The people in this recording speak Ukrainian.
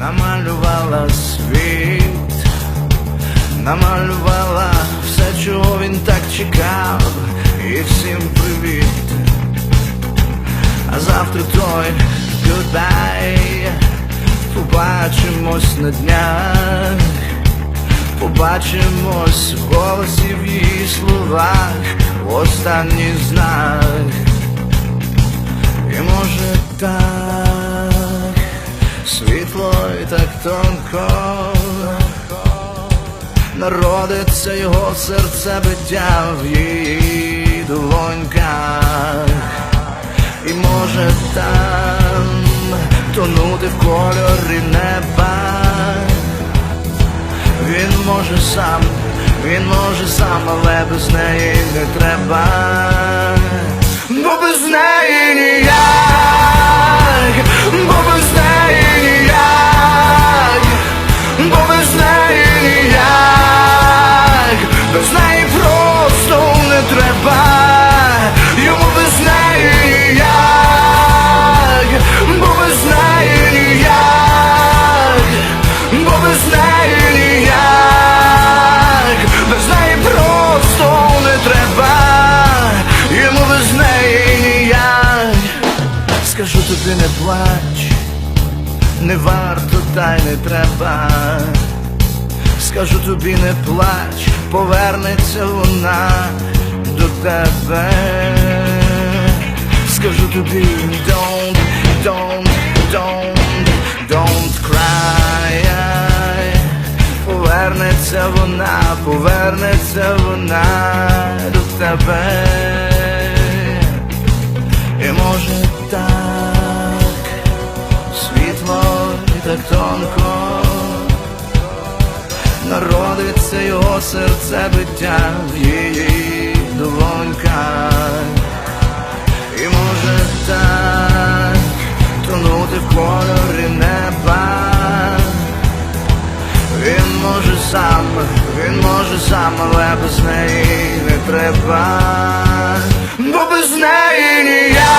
намалювала світ, намалювала все, чого він так чекав, і всім привіт. А завтра той goodbye Побачимось на днях. Побачимось в голосі в її словах. Останній знак тонко Народиться його серце биття в її долоньках і може там тонути в кольорі неба. Він може сам, він може сам, але без неї не треба. Бо без неї неї ніяк, без неї просто не треба, йому без неї ніяк. Скажу тобі не плач, не варто та й не треба. Скажу тобі не плач, повернеться вона до тебе. Скажу тобі don't, Повернеться вона, повернеться вона до тебе. І може так, світло і так тонко Народиться його серце биття її долоньках він сам, але без неї не треба. Бо без неї ніяк